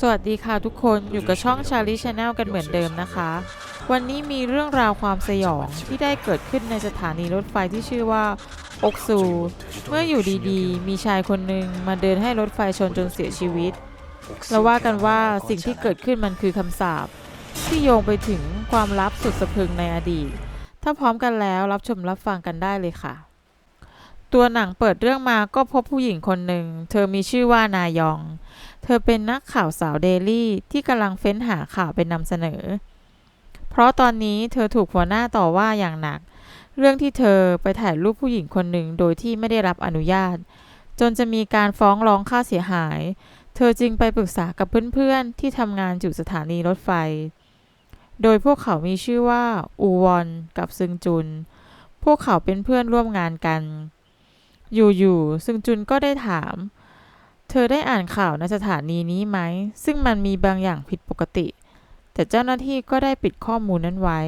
สวัสดีค่ะทุกคนอยู่กับช่อง Charlie Channel กันเหมือนเดิมนะคะ วันนี้มีเรื่องราวความสยองที่ได้เกิดขึ้นในสถานีรถไฟที่ชื่อว่าอกซู เมื่ออยู่ดีๆ มีชายคนหนึ่งมาเดินให้รถไฟชนจนเสียชีวิตเราว่ากันว่าสิ่งที่เกิดขึ้นมันคือคำสาปที่โยงไปถึงความลับสุดสะพึงในอดีต ถ้าพร้อมกันแล้วรับชมรับฟังกันได้เลยค่ะ ตัวหนังเปิดเรื่องมาก็พบผู้หญิงคนหนึ่ง เธอมีชื่อว่านายอง เธอเป็นนักข่าวสาวเดลี่ที่กำลังเฟ้นหาข่าวเป็นนำเสนอ เพราะตอนนี้เธอถูกหัวหน้าต่อว่าอย่างหนัก เรื่องที่เธอไปถ่ายรูปผู้หญิงคนหนึ่งโดยที่ไม่ได้รับอนุญาต จนจะมีการฟ้องร้องค่าเสียหาย เธอจึงไปปรึกษากับเพื่อนๆที่ทำงานอยู่สถานีรถไฟ โดยพวกเขามีชื่อว่าอูวอนกับซึงจุน พวกเขาเป็นเพื่อนร่วมงานกัน อยู่ๆซึงจุนก็ได้ถาม เธอได้อ่านข่าวในสถานีนี้ไหม ซึ่งมันมีบางอย่างผิดปกติ แต่เจ้าหน้าที่ก็ได้ปิดข้อมูลนั้นไว้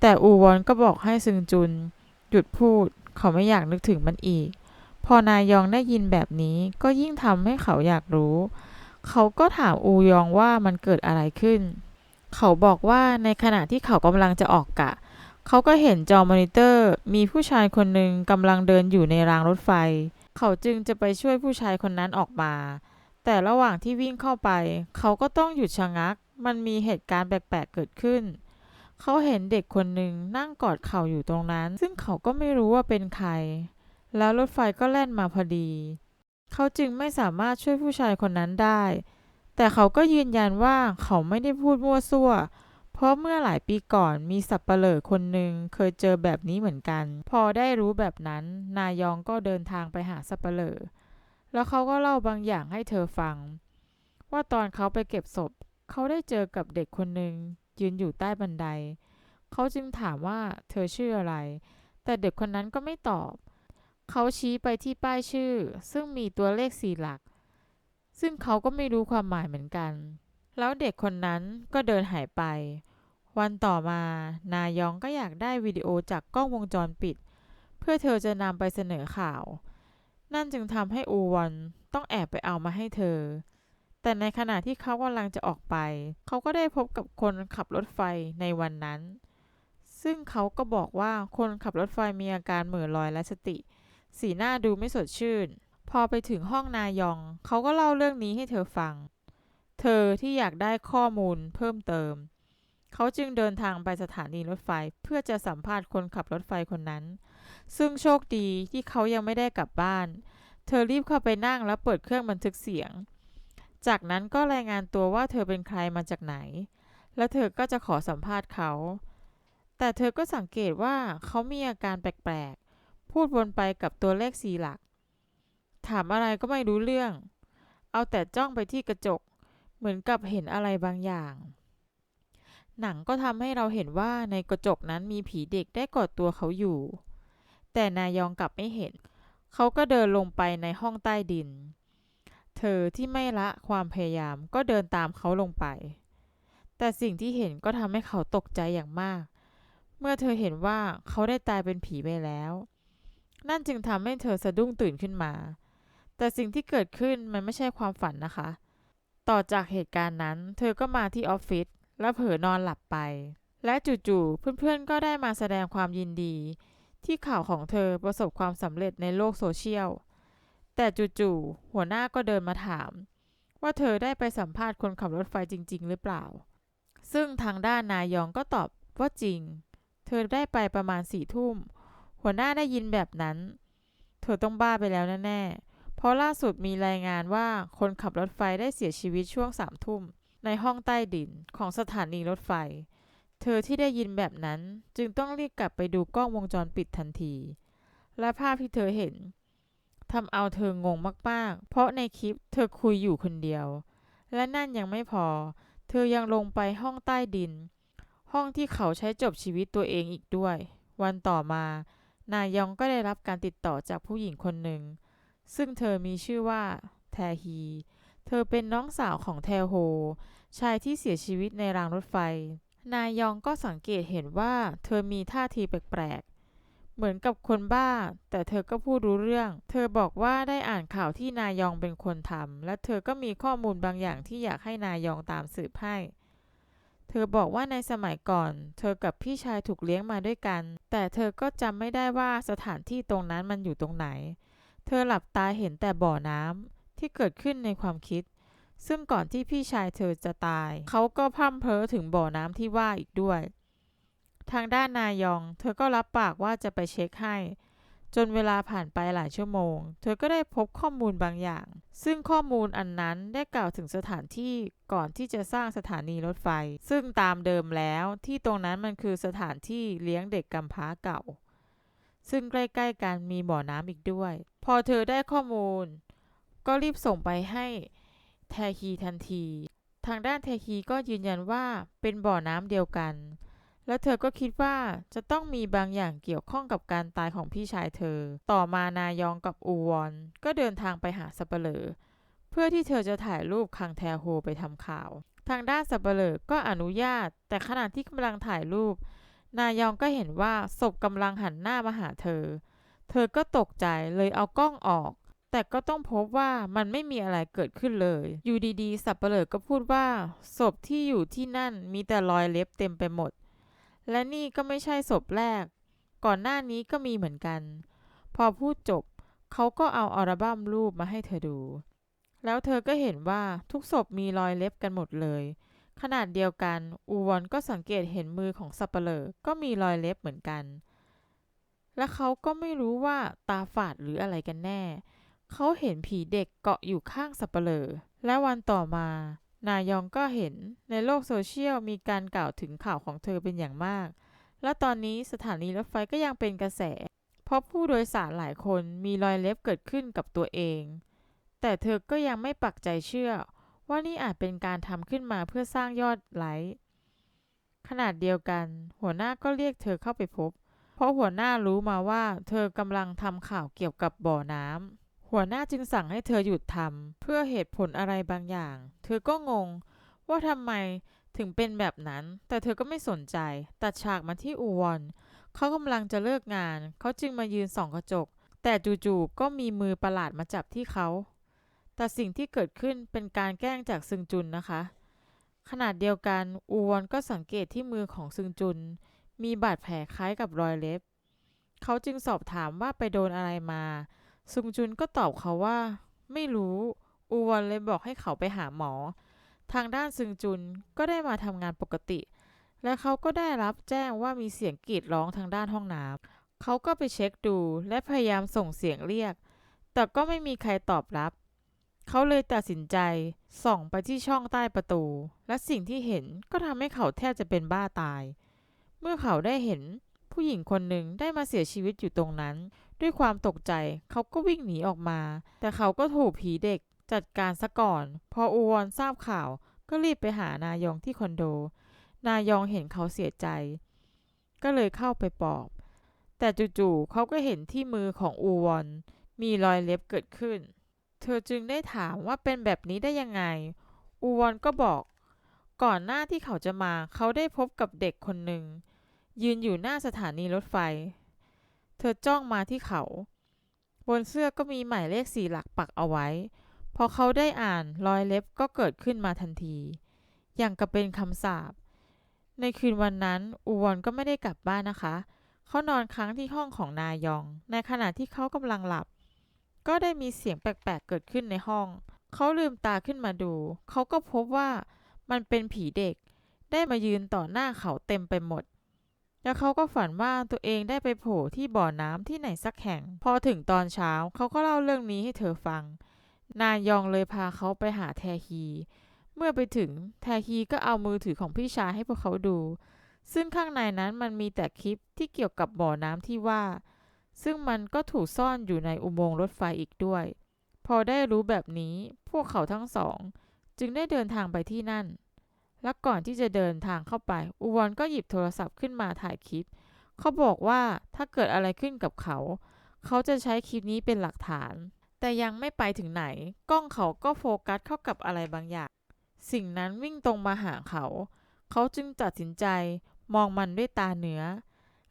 แต่อูวอนก็บอกให้ซึงจุน หยุดพูด เขาไม่อยากนึกถึงมันอีก พอนายองได้ยินแบบนี้ก็ยิ่งทำให้เขาอยากรู้ เขาก็ถามอูยองว่ามันเกิดอะไรขึ้น เขาบอกว่าในขณะที่เขากำลังจะออกกะเขาก็เห็นจอมอนิเตอร์ มีผู้ชายคนหนึ่งกำลังเดินอยู่ในรางรถไฟ เขาจึงจะไปช่วยผู้ชายคนนั้นออกมา แต่ระหว่างที่วิ่งเข้าไป เขาก็ต้องหยุดชะงัก มันมีเหตุการณ์แปลกๆเกิดขึ้น เขาเห็นเด็กคนหนึ่งนั่งกอดเข่าอยู่ตรงนั้น ซึ่งเขาก็ไม่รู้ว่าเป็นใคร แล้วรถไฟก็แล่นมาพอดี เขาจึงไม่สามารถช่วยผู้ชายคนนั้นได้ แต่เขาก็ยืนยันว่าเขาไม่ได้พูดมั่วซั่ว เพราะเมื่อหลายปีก่อนมีสับปะเหร่อคนหนึ่งเคยเจอแบบนี้เหมือนกัน พอได้รู้แบบนั้น นายองก็เดินทางไปหาสับปะเหร่อแล้วเขาก็เล่าบางอย่างให้เธอฟัง ว่าตอนเขาไปเก็บศพ เขาได้เจอกับเด็กคนหนึ่งยืนอยู่ใต้บันได เขาจึงถามว่าเธอชื่ออะไร แต่เด็กคนนั้นก็ไม่ตอบ เขาชี้ไปที่ป้ายชื่อ ซึ่งมีตัวเลขสี่หลัก ซึ่งเขาก็ไม่รู้ความหมายเหมือนกัน แล้วเด็กคนนั้นก็เดินหายไป วันต่อมา นายองก็อยากได้วิดีโอจากกล้องวงจรปิด เพื่อเธอจะนำไปเสนอข่าว นั่นจึงทำให้อูวอนต้องแอบไปเอามาให้เธอ แต่ในขณะที่เขากำลังจะออกไป เขาก็ได้พบกับคนขับรถไฟในวันนั้น ซึ่งเขาก็บอกว่าคนขับรถไฟมีอาการเหม่อลอยและสติ สีหน้าดูไม่สดชื่น พอไปถึงห้องนายอง เขาก็เล่าเรื่องนี้ให้เธอฟัง เธอที่อยากได้ข้อมูลเพิ่มเติม เขาจึงเดินทางไปสถานีรถไฟเพื่อจะสัมภาษณ์คนขับรถไฟคนนั้น ซึ่งโชคดีที่เขายังไม่ได้กลับบ้าน เธอรีบเข้าไปนั่งแล้วเปิดเครื่องบันทึกเสียง จากนั้นก็รายงานตัวว่าเธอเป็นใครมาจากไหน แล้วเธอก็จะขอสัมภาษณ์เขา แต่เธอก็สังเกตว่าเขามีอาการแปลกๆ พูดวนไปกับตัวเลขสี่หลัก ถามอะไรก็ไม่รู้เรื่อง เอาแต่จ้องไปที่กระจก เหมือนกับเห็นอะไรบางอย่าง หนังก็ทำให้เราเห็นว่าในกระจกนั้นมีผีเด็กได้กอดตัวเขาอยู่ แต่นายองกลับไม่เห็น เขาก็เดินลงไปในห้องใต้ดิน เธอที่ไม่ละความพยายามก็เดินตามเขาลงไป แต่สิ่งที่เห็นก็ทำให้เขาตกใจอย่างมาก เมื่อเธอเห็นว่าเขาได้ตายเป็นผีไปแล้ว นั่นจึงทำให้เธอสะดุ้งตื่นขึ้นมา แต่สิ่งที่เกิดขึ้นมันไม่ใช่ความฝันนะคะ ต่อจากเหตุการณ์นั้น เธอก็มาที่ออฟฟิศ แล้วเผลอนอนหลับไป และจู่ๆเพื่อนๆก็ได้มาแสดงความยินดี ที่ข่าวของเธอประสบความสำเร็จในโลกโซเชียล แต่จู่ๆหัวหน้าก็เดินมาถาม ว่าเธอได้ไปสัมภาษณ์คนขับรถไฟจริง ๆ หรือเปล่า ซึ่งทางด้านนายองก็ตอบว่าจริง เธอได้ไปประมาณสี่ทุ่ม หัวหน้าได้ยินแบบนั้น เธอต้องบ้าไปแล้วแน่ๆเพราะล่าสุดมีรายงานว่าคนขับรถไฟได้เสียชีวิตช่วงสามทุ่ม ในห้องใต้ดินของสถานีรถไฟ เธอที่ได้ยินแบบนั้นจึงต้องรีบกลับไปดูกล้องวงจรปิดทันที และภาพที่เธอเห็นทำเอาเธองงมากๆ เพราะในคลิปเธอคุยอยู่คนเดียว และนั่นยังไม่พอ เธอยังลงไปห้องใต้ดิน ห้องที่เขาใช้จบชีวิตตัวเองอีกด้วย วันต่อมา นายองก็ได้รับการติดต่อจากผู้หญิงคนหนึ่ง ซึ่งเธอมีชื่อว่า แทฮี เธอเป็นน้องสาวของแทโฮ ชายที่เสียชีวิตในรางรถไฟ นายยองก็สังเกตเห็นว่าเธอมีท่าทีแปลกๆ เหมือนกับคนบ้า แต่เธอก็พูดรู้เรื่อง เธอบอกว่าได้อ่านข่าวที่นายยองเป็นคนทำ และเธอก็มีข้อมูลบางอย่างที่อยากให้นายองตามสืบให้เธอบอกว่าในสมัยก่อน เธอกับพี่ชายถูกเลี้ยงมาด้วยกัน แต่เธอก็จำไม่ได้ว่าสถานที่ตรงนั้นมันอยู่ตรงไหน เธอหลับตาเห็นแต่บ่อน้ำ ที่เกิดขึ้นในความคิด ซึ่งก่อนที่พี่ชายเธอจะตาย เขาก็พร่ำเพ้อถึงบ่อน้ำที่ว่าอีกด้วย ทางด้านนายองเธอก็รับปากว่าจะไปเช็คให้ จนเวลาผ่านไปหลายชั่วโมง เธอก็ได้พบข้อมูลบางอย่าง ซึ่งข้อมูลอันนั้นได้กล่าวถึงสถานที่ก่อนที่จะสร้างสถานีรถไฟ ซึ่งตามเดิมแล้วที่ตรงนั้นมันคือสถานที่เลี้ยงเด็กกำพร้าเก่าซึ่งใกล้ ๆ กันมีบ่อน้ำอีกด้วย พอเธอได้ข้อมูล ก็รีบส่งไปให้แทฮีทันที ทางด้านแทฮีก็ยืนยันว่าเป็นบ่อน้ำเดียวกัน และเธอก็คิดว่าจะต้องมีบางอย่างเกี่ยวข้องกับการตายของพี่ชายเธอ ต่อมานายองกับอูวอนก็เดินทางไปหาสับเปลอเพื่อที่เธอจะถ่ายรูปคังแทโฮไปทำข่าว ทางด้านสับเปลอก็อนุญาต แต่ขณะที่กำลังถ่ายรูป นายองก็เห็นว่าศพกำลังหันหน้ามาหาเธอ เธอก็ตกใจเลยเอากล้องออก แต่ก็ต้องพบว่ามันไม่มีอะไรเกิดขึ้นเลย อยู่ดีๆ สับเปลอก็พูดว่า ศพที่อยู่ที่นั่นมีแต่รอยเล็บเต็มไปหมด และนี่ก็ไม่ใช่ศพแรก ก่อนหน้านี้ก็มีเหมือนกัน พอพูดจบ เขาก็เอาอัลบั้มรูปมาให้เธอดู แล้วเธอก็เห็นว่าทุกศพมีรอยเล็บกันหมดเลย ขนาดเดียวกัน อูวอนก็สังเกตเห็นมือของสับเปลอก็มีรอยเล็บเหมือนกัน และเขาก็ไม่รู้ว่าตาฝาดหรืออะไรกันแน่ เขาเห็นผีเด็กเกาะอยู่ข้างสับเปลอและวันต่อมา นายองก็เห็นในโลกโซเชียลมีการกล่าวถึงข่าวของเธอเป็นอย่างมาก และตอนนี้สถานีรถไฟก็ยังเป็นกระแส เพราะผู้โดยสารหลายคนมีรอยเล็บเกิดขึ้นกับตัวเอง แต่เธอก็ยังไม่ปักใจเชื่อ ว่านี่อาจเป็นการทำขึ้นมาเพื่อสร้างยอดไลค์ขนาดเดียวกัน หัวหน้าก็เรียกเธอเข้าไปพบ เพราะหัวหน้ารู้มาว่า เธอกำลังทำข่าวเกี่ยวกับบ่อน้ำ หัวหน้าจึงสั่งให้เธอหยุดทำเพื่อเหตุผลอะไรบางอย่าง เธอก็งง ว่าทำไมถึงเป็นแบบนั้น แต่เธอก็ไม่สนใจ ตัดฉากมาที่อูวอนเขากำลังจะเลิกงาน เขาจึงมายืนส่องกระจก แต่จู่ๆก็มีมือประหลาดมาจับที่เขา แต่สิ่งที่เกิดขึ้นเป็นการแกล้งจากซึงจุนนะคะ ขนาดเดียวกันอูวอนก็สังเกตที่มือของซึงจุน มีบาดแผลคล้ายกับรอยเล็บ เขาจึงสอบถามว่าไปโดนอะไรมา ซึงจุนก็ตอบเขาว่า ไม่รู้ อูวอนเลยบอกให้เขาไปหาหมอ ทางด้านซึงจุนก็ได้มาทำงานปกติ และเขาก็ได้รับแจ้งว่ามีเสียงกรีดร้องทางด้านห้องน้ำเขาก็ไปเช็คดูและพยายามส่งเสียงเรียก แต่ก็ไม่มีใครตอบรับ เขาเลยตัดสินใจส่องไปที่ช่องใต้ประตู และสิ่งที่เห็นก็ทำให้เขาแทบจะเป็นบ้าตาย เมื่อเขาได้เห็นผู้หญิงคนหนึ่งได้มาเสียชีวิตอยู่ตรงนั้น ด้วยความตกใจเขาก็วิ่งหนีออกมา แต่เขาก็ถูกผีเด็กจัดการซะก่อน พออูวอนทราบข่าวก็รีบไปหานายองที่คอนโด นายองเห็นเขาเสียใจ ก็เลยเข้าไปปลอบ แต่จู่ๆเขาก็เห็นที่มือของอูวอนมีรอยเล็บเกิดขึ้น เธอจึงได้ถามว่าเป็นแบบนี้ได้ยังไง อูวอนก็บอก ก่อนหน้าที่เขาจะมาเขาได้พบกับเด็กคนหนึ่งยืนอยู่หน้าสถานีรถไฟ เธอจ้องมาที่เขา บนเสื้อก็มีหมายเลขสี่หลักปักเอาไว้ พอเขาได้อ่านรอยเล็บก็เกิดขึ้นมาทันที อย่างกับเป็นคำสาป ในคืนวันนั้น อูวอนก็ไม่ได้กลับบ้านนะคะ เขานอนค้างที่ห้องของนายอง ในขณะที่เขากำลังหลับ ก็ได้มีเสียงแปลกๆเกิดขึ้นในห้อง เขาลืมตาขึ้นมาดู เขาก็พบว่ามันเป็นผีเด็ก ได้มายืนต่อหน้าเขาเต็มไปหมด แล้วเขาก็ฝันว่าตัวเองได้ไปโผล่ที่บ่อน้ำที่ไหนสักแห่ง พอถึงตอนเช้าเขาก็เล่าเรื่องนี้ให้เธอฟัง นายองเลยพาเขาไปหาแทฮี เมื่อไปถึงแทฮีก็เอามือถือของพี่ชายให้พวกเขาดู ซึ่งข้างในนั้นมันมีแต่คลิปที่เกี่ยวกับบ่อน้ำที่ว่า ซึ่งมันก็ถูกซ่อนอยู่ในอุโมงค์รถไฟอีกด้วย พอได้รู้แบบนี้พวกเขาทั้งสอง จึงได้เดินทางไปที่นั่น และก่อนที่จะเดินทางเข้าไปอูวอนก็หยิบโทรศัพท์ขึ้นมาถ่ายคลิป เขาบอกว่าถ้าเกิดอะไรขึ้นกับเขา เขาจะใช้คลิปนี้เป็นหลักฐาน แต่ยังไม่ไปถึงไหน กล้องเขาก็โฟกัสเข้ากับอะไรบางอย่าง สิ่งนั้นวิ่งตรงมาหาเขา เขาจึงตัดสินใจมองมันด้วยตาเนื้อ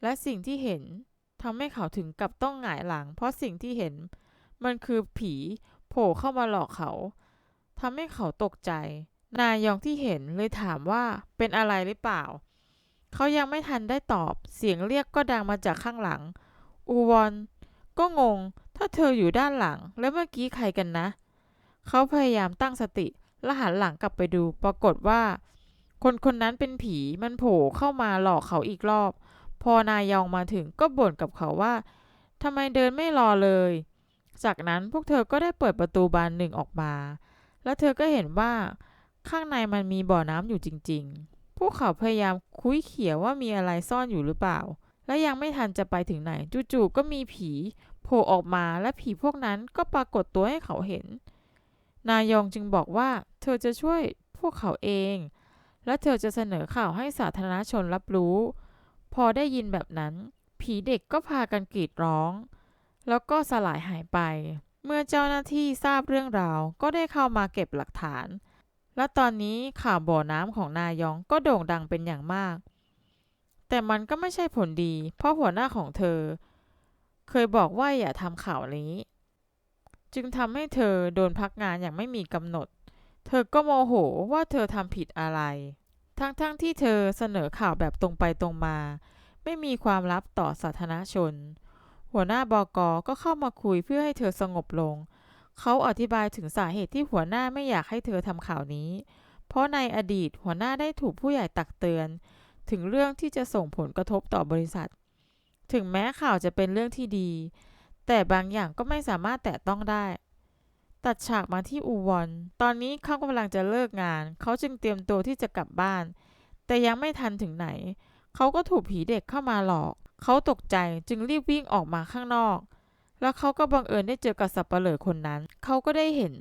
และสิ่งที่เห็นทำให้เขาถึงกับต้องหงายหลัง เพราะสิ่งที่เห็น มันคือผีโผล่เข้ามาหลอกเขาทำให้เขาตกใจ นายองที่เห็นเลยถามว่าเป็นอะไรหรือเปล่า เขายังไม่ทันได้ตอบ เสียงเรียกก็ดังมาจากข้างหลัง อูวอนก็งง ถ้าเธออยู่ด้านหลัง แล้วเมื่อกี้ใครกันนะ เขาพยายามตั้งสติและหันหลังกลับไปดู ปรากฏว่า คนคนนั้นเป็นผีมันโผล่เข้ามาหลอกเขาอีกรอบ พอนายองมาถึงก็บ่นกับเขาว่าทำไมเดินไม่รอเลย จากนั้นพวกเธอก็ได้เปิดประตูบานหนึ่งออกมา แล้วเธอก็เห็นว่า ข้างในมันมีบ่อน้ำอยู่จริง ๆ พวกเขาพยายามคุยเขียว่ามีอะไรซ่อนอยู่หรือเปล่า และยังไม่ทันจะไปถึงไหน จู่ๆก็มีผีโผล่ออกมาและผีพวกนั้นก็ปรากฏตัวให้เขาเห็น นายองจึงบอกว่า เธอจะช่วยพวกเขาเอง และเธอจะเสนอข่าวให้สาธารณชนรับรู้ พอได้ยินแบบนั้น ผีเด็กก็พากันกรีดร้อง แล้วก็สลายหายไป เมื่อเจ้าหน้าที่ทราบเรื่องราวก็ได้เข้ามาเก็บหลักฐาน และตอนนี้ข่าวบ่อน้ำของนายองก็โด่งดังเป็นอย่างมาก แต่มันก็ไม่ใช่ผลดี เพราะหัวหน้าของเธอ เคยบอกว่าอย่าทำข่าวนี้ จึงทำให้เธอโดนพักงานอย่างไม่มีกำหนด เธอก็โมโหว่าเธอทำผิดอะไร ทั้งๆทที่เธอเสนอข่าวแบบตรงไปตรงมา ไม่มีความลับต่อสาธารณชน หัวหน้าบกก็เข้ามาคุยเพื่อให้เธอสงบลง เขาอธิบายถึงสาเหตุที่หัวหน้าไม่อยากให้เธอทำข่าวนี้ เพราะในอดีตหัวหน้าได้ถูกผู้ใหญ่ตักเตือน ถึงเรื่องที่จะส่งผลกระทบต่อบริษัท ถึงแม้ข่าวจะเป็นเรื่องที่ดี แต่บางอย่างก็ไม่สามารถแตะต้องได้ ตัดฉากมาที่อูวอน ตอนนี้เขากำลังจะเลิกงาน เขาจึงเตรียมตัวที่จะกลับบ้าน แต่ยังไม่ทันถึงไหน เขาก็ถูกผีเด็กเข้ามาหลอก เขาตกใจจึงรีบวิ่งออกมาข้างนอก แล้วเขาก็บังเอิญได้เจอกับสับปะเหร่อคนนั้น เขาก็ได้เห็น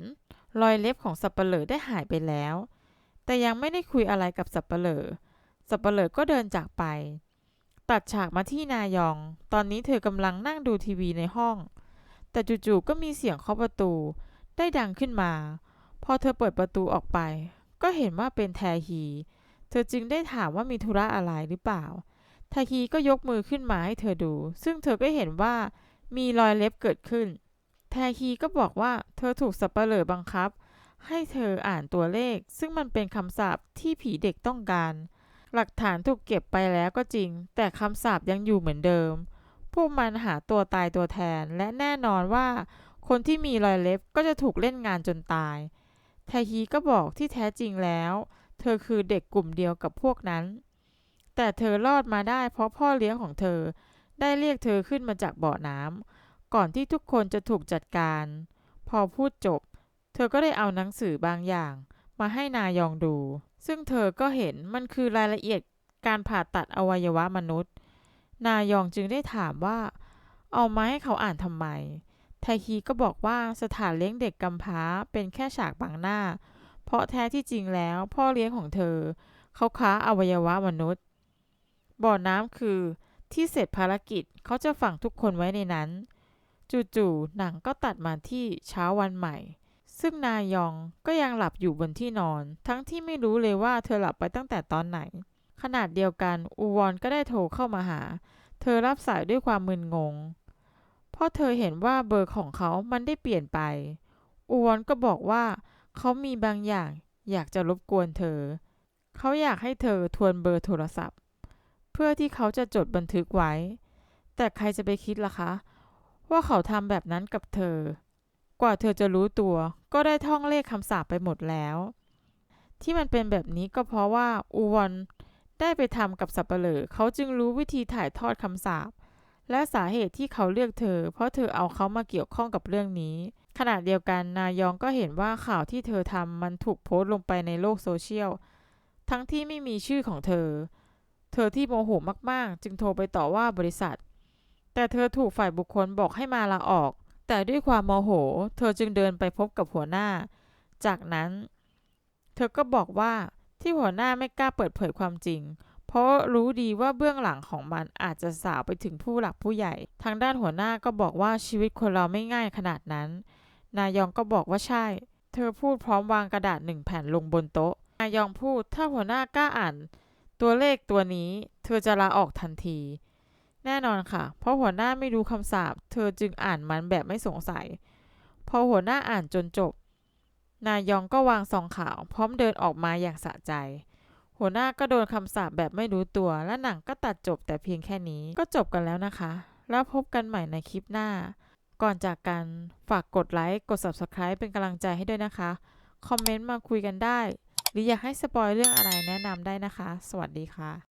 รอยเล็บของสับปะเหร่อได้หายไปแล้ว แต่ยังไม่ได้คุยอะไรกับสับปะเหร่อ สับปะเหร่อก็เดินจากไป ตัดฉากมาที่นายอง ตอนนี้เธอกำลังนั่งดูทีวีในห้อง แต่จู่ๆก็มีเสียงเคาะประตู ได้ดังขึ้นมา พอเธอเปิดประตูออกไป ก็เห็นว่าเป็นแทฮี เธอจึงได้ถามว่ามีธุระอะไรหรือเปล่า แทฮีก็ยกมือขึ้นมาให้เธอดู ซึ่งเธอก็เห็นว่า มีรอยเล็บเกิดขึ้น แทฮีก็บอกว่าเธอถูกสับปเหร่อบังคับ ให้เธออ่านตัวเลข ซึ่งมันเป็นคำสาปที่ผีเด็กต้องการ หลักฐานถูกเก็บไปแล้วก็จริง แต่คำสาปยังอยู่เหมือนเดิม พวกมันหาตัวตายตัวแทน และแน่นอนว่า คนที่มีรอยเล็บก็จะถูกเล่นงานจนตายไทฮีก็บอกที่แท้จริงแล้ว เธอคือเด็กกลุ่มเดียวกับพวกนั้น แต่เธอรอดมาได้เพราะพ่อเลี้ยงของเธอ ได้เรียกเธอขึ้นมาจากบ่อน้ำก่อนที่ทุกคนจะถูกจัดการ พอพูดจบ เธอก็ได้เอาหนังสือบางอย่าง มาให้นายองดู ซึ่งเธอก็เห็นมันคือรายละเอียดการผ่าตัดอวัยวะมนุษย์ นายองจึงได้ถามว่า เอามาให้เขาอ่านทำไม ไทคีก็บอกว่าสถานเลี้ยงเด็กกำพร้าเป็นแค่ฉากบังหน้า เพราะแท้ที่จริงแล้วพ่อเลี้ยงของเธอ เขาค้าอวัยวะมนุษย์ บ่อน้ำคือ ที่เสร็จภารกิจเขาจะฝังทุกคนไว้ในนั้น จู่ๆหนังก็ตัดมาที่เช้าวันใหม่ ซึ่งนายองก็ยังหลับอยู่บนที่นอน ทั้งที่ไม่รู้เลยว่าเธอหลับไปตั้งแต่ตอนไหน ขนาดเดียวกันอูวอนก็ได้โทรเข้ามาหา เธอรับสายด้วยความมึนงงเพราะเธอเห็นว่าเบอร์ของเขามันได้เปลี่ยนไปอูวอนก็บอกว่าเขามีบางอย่างอยากจะรบกวนเธอ เขาอยากให้เธอทวนเบอร์โทรศัพท์ เพื่อที่เขาจะจดบันทึกไว้ แต่ใครจะไปคิดล่ะคะ ว่าเขาทำแบบนั้นกับเธอ กว่าเธอจะรู้ตัว ก็ได้ท่องเลขคำสาปไปหมดแล้ว ที่มันเป็นแบบนี้ก็เพราะว่าอูวอนได้ไปทำกับสับเปลอเขาจึงรู้วิธีถ่ายทอดคำสาปและสาเหตุที่เขาเลือกเธอ เพราะเธอเอาเขามาเกี่ยวข้องกับเรื่องนี้ ขณะเดียวกันนายองก็เห็นว่าข่าวที่เธอทำมันถูกโพสต์ลงไปในโลกโซเชียล ทั้งที่ไม่มีชื่อของเธอ เธอที่โมโหมากๆ จึงโทรไปต่อว่าบริษัท แต่เธอถูกฝ่ายบุคคลบอกให้มาลาออก แต่ด้วยความโมโห เธอจึงเดินไปพบกับหัวหน้า จากนั้น เธอก็บอกว่าที่หัวหน้าไม่กล้าเปิดเผยความจริง เพราะรู้ดีว่าเบื้องหลังของมันอาจจะสาวไปถึงผู้หลักผู้ใหญ่ ทางด้านหัวหน้าก็บอกว่าชีวิตคนเราไม่ง่ายขนาดนั้น นายองก็บอกว่าใช่ เธอพูดพร้อมวางกระดาษหนึ่งแผ่นลงบนโต๊ะ นายองพูดถ้าหัวหน้ากล้าอ่าน ตัวเลขตัวนี้ เธอจะลาออกทันที แน่นอนค่ะ เพราะหัวหน้าไม่รู้คำสาปเธอจึงอ่านมันแบบไม่สงสัย พอหัวหน้าอ่านจนจบ นายองก็วางซองขาว พร้อมเดินออกมาอย่างสะใจ หัวหน้าก็โดนคำสาปแบบไม่รู้ตัว และหนังก็ตัดจบแต่เพียงแค่นี้ก็จบกันแล้วนะคะ แล้วพบกันใหม่ในคลิปหน้า ก่อนจากกันฝากกดไลค์กด Subscribe เป็นกำลังใจให้ด้วยนะคะคอมเมนต์มาคุยกันได้ รืออยากให้สปอยเรื่องอะไรแนะนำได้นะคะ สวัสดีค่ะ